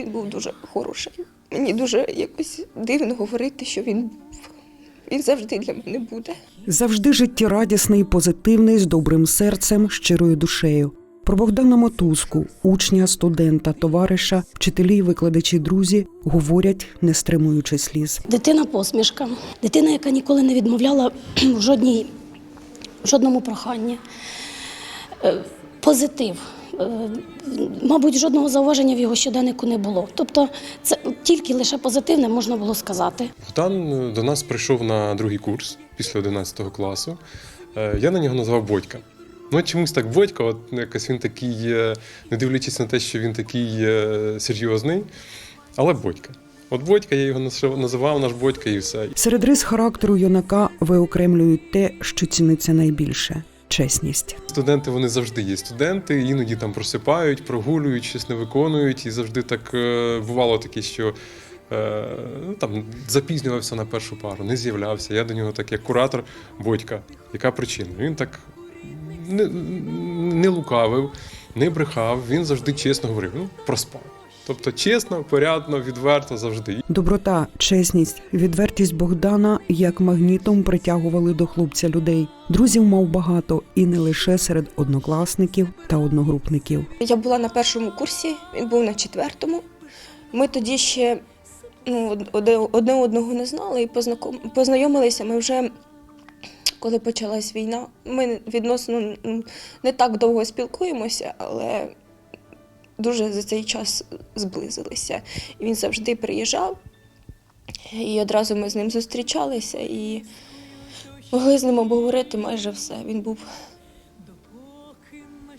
Він був дуже хороший. Мені дуже якось дивно говорити, що він, він завжди для мене буде. Завжди життєрадісний, позитивний, з добрим серцем, щирою душею. Про Богдана Мотузку, учня, студента, товариша, вчителі, викладачі, друзі говорять, не стримуючи сліз. Дитина посмішка, дитина, яка ніколи не відмовляла в жодній, в жодному проханні. Е, Позитив. Е, Мабуть, жодного зауваження в його щоденнику не було. Тобто, це тільки лише позитивне можна було сказати. Богдан е, до нас прийшов на другий курс після 11 класу. Е, Я на нього назвав Бодька. Ну, чомусь так Бодька, от якось він такий, не дивлячись на те, що він такий серйозний, але Бодька. От Бодька, я його називав наш Бодька і все. Серед рис характеру юнака виокремлюють те, що ціниться найбільше чесність. Студенти вони завжди є студенти, іноді там просипають, прогулюють, щось не виконують. І завжди так е, бувало таке, що е, ну, там запізнювався на першу пару, не з'являвся. Я до нього так, як куратор Бодька. Яка причина? Він так не, не лукавив, не брехав, він завжди чесно говорив, ну, проспав. Тобто чесно, порядно, відверто завжди. Доброта, чесність, відвертість Богдана як магнітом притягували до хлопця людей. Друзів мав багато і не лише серед однокласників та одногрупників. Я була на першому курсі, він був на четвертому. Ми тоді ще ну, одне, одного не знали і познаком- познайомилися ми вже коли почалась війна. Ми відносно ну, не так довго спілкуємося, але дуже за цей час зблизилися. І він завжди приїжджав, і одразу ми з ним зустрічалися і могли з ним обговорити майже все. Він був,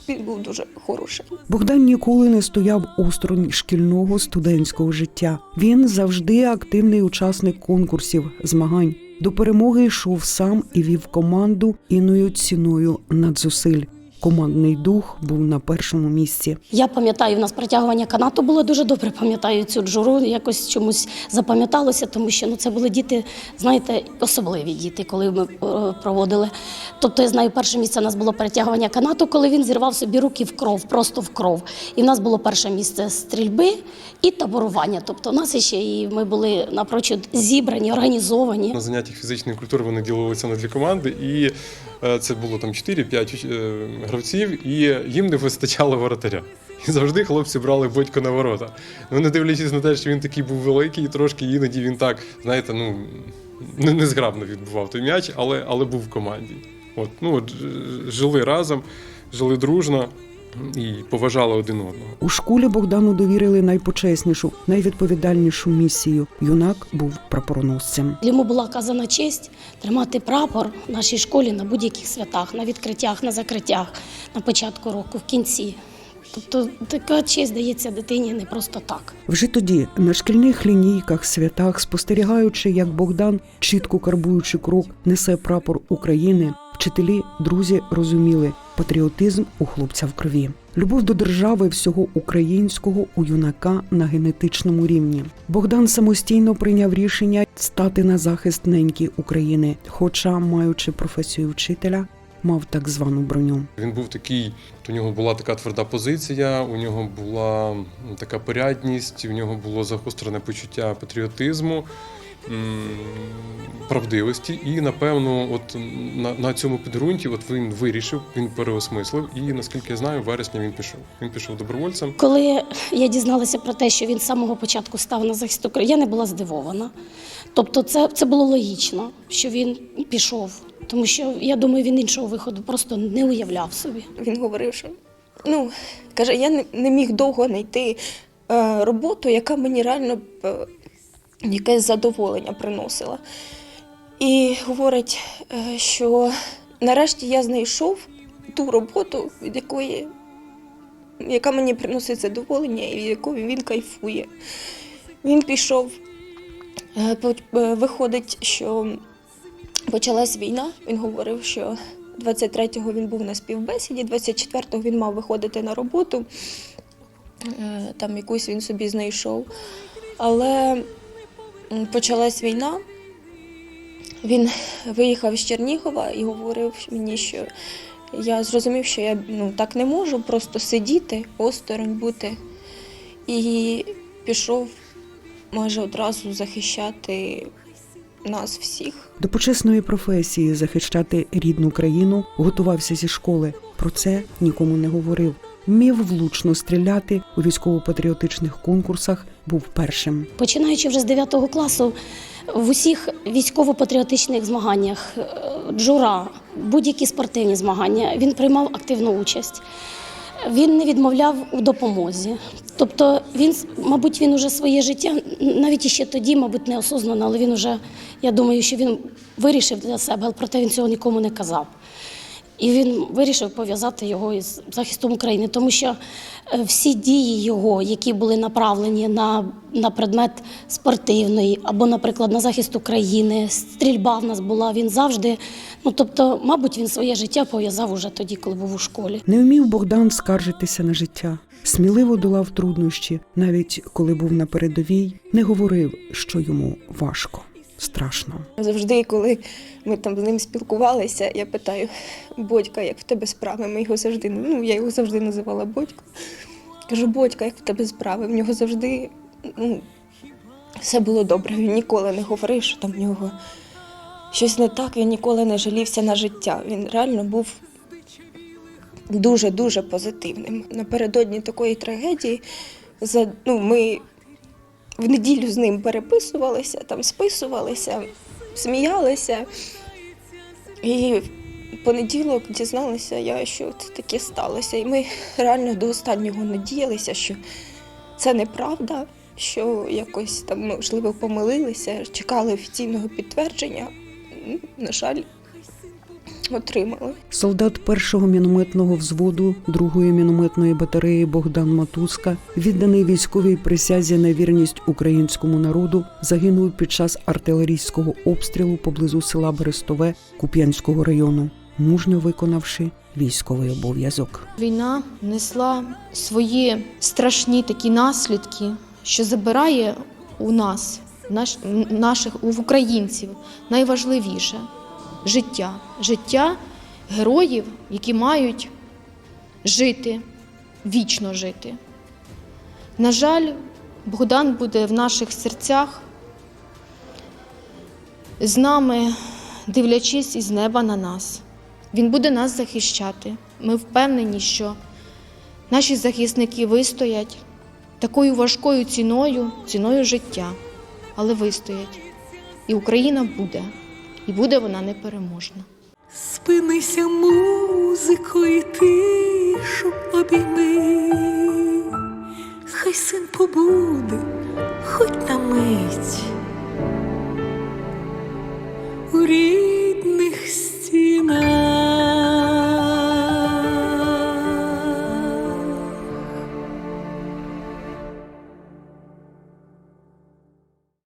він був дуже хороший. Богдан ніколи не стояв осторонь шкільного студентського життя. Він завжди активний учасник конкурсів, змагань. До перемоги йшов сам і вів команду іною ціною надзусиль. Командний дух був на першому місці. Я пам'ятаю, в нас притягування канату було дуже добре. Пам'ятаю цю джуру, якось чомусь запам'яталося, тому що ну це були діти, знаєте, особливі діти, коли ми е, проводили. Тобто, я знаю, перше місце у нас було перетягування канату, коли він зірвав собі руки в кров, просто в кров. І в нас було перше місце стрільби і таборування. Тобто, у нас ще і ми були напрочуд зібрані, організовані. На заняттях фізичної культури вони ділилися на дві команди, і це було там 4-5 е, гравців, і їм не вистачало воротаря. І завжди хлопці брали Бодько на ворота. Ну, не дивлячись на те, що він такий був великий, трошки іноді він так, знаєте, ну незграбно відбував той м'яч, але, але був в команді. От, ну, от, жили разом, жили дружно і поважали один одного. У школі Богдану довірили найпочеснішу, найвідповідальнішу місію. Юнак був прапороносцем. Йому була казана честь тримати прапор в нашій школі на будь-яких святах, на відкриттях, на закриттях, на початку року, в кінці. Тобто така честь дається дитині не просто так. Вже тоді, на шкільних лінійках, святах, спостерігаючи, як Богдан, чітко карбуючи крок, несе прапор України, вчителі, друзі розуміли патріотизм у хлопця в крові. Любов до держави всього українського у юнака на генетичному рівні. Богдан самостійно прийняв рішення стати на захист неньки України, хоча, маючи професію вчителя, мав так звану броню. Він був такий, у нього була така тверда позиція, у нього була така порядність, у нього було загострене почуття патріотизму, правдивості. І напевно, от на, на цьому підґрунті от він вирішив, він переосмислив. І наскільки я знаю, в вересні він пішов. Він пішов добровольцем. Коли я дізналася про те, що він з самого початку став на захист України, я не була здивована. Тобто, це, це було логічно, що він пішов, тому що я думаю, він іншого виходу просто не уявляв собі. Він говорив, що ну, каже, я не, не міг довго знайти е, роботу, яка мені реально б, е, якесь задоволення приносила. І говорить, е, що нарешті я знайшов ту роботу, від якої, яка мені приносить задоволення і від якої він кайфує. Він пішов, е, е, виходить, що почалась війна. Він говорив, що 23-го він був на співбесіді, 24-го він мав виходити на роботу. Там якусь він собі знайшов. Але почалась війна. Він виїхав з Чернігова і говорив мені, що я зрозумів, що я ну, так не можу просто сидіти, осторонь бути. І пішов майже одразу захищати нас всіх. До почесної професії захищати рідну країну готувався зі школи. Про це нікому не говорив. Вмів влучно стріляти у військово-патріотичних конкурсах. Був першим. Починаючи вже з 9 класу, в усіх військово-патріотичних змаганнях, е, джура, будь-які спортивні змагання, він приймав активну участь. Він не відмовляв у допомозі. Тобто він, мабуть, він уже своє життя, навіть іще тоді, мабуть, неосознано, але він уже, я думаю, що він вирішив для себе, але проте він цього нікому не казав. І він вирішив пов'язати його із захистом України, тому що е, всі дії його, які були направлені на, на предмет спортивної або, наприклад, на захист України, стрільба в нас була, він завжди, ну тобто, мабуть, він своє життя пов'язав уже тоді, коли був у школі. Не вмів Богдан скаржитися на життя. Сміливо долав труднощі, навіть коли був на передовій, не говорив, що йому важко, страшно. Завжди, коли ми там з ним спілкувалися, я питаю, Бодька, як в тебе справи? Ми його завжди, ну я його завжди називала Бодько. Кажу, Бодька, як в тебе справи? В нього завжди ну, все було добре. Він ніколи не говорив, що там в нього щось не так, він ніколи не жалівся на життя. Він реально був дуже-дуже позитивним. Напередодні такої трагедії за, ну, ми в неділю з ним переписувалися, там списувалися, сміялися. І в понеділок дізналася я, що це таке сталося. І ми реально до останнього надіялися, що це неправда, що якось там, можливо, помилилися, чекали офіційного підтвердження. На жаль, отримали. Солдат першого мінометного взводу другої мінометної батареї Богдан Матуска, відданий військовій присязі на вірність українському народу, загинув під час артилерійського обстрілу поблизу села Берестове Куп'янського району, мужньо виконавши військовий обов'язок. Війна несла свої страшні такі наслідки, що забирає у нас, наш, наших у українців, найважливіше життя. Життя героїв, які мають жити, вічно жити. На жаль, Богдан буде в наших серцях з нами, дивлячись із неба на нас. Він буде нас захищати. Ми впевнені, що наші захисники вистоять такою важкою ціною, ціною життя, але вистоять. І Україна буде, і буде вона непереможна. Спинися, музико, і тишу обійми, хай син побуде, хоть на мить,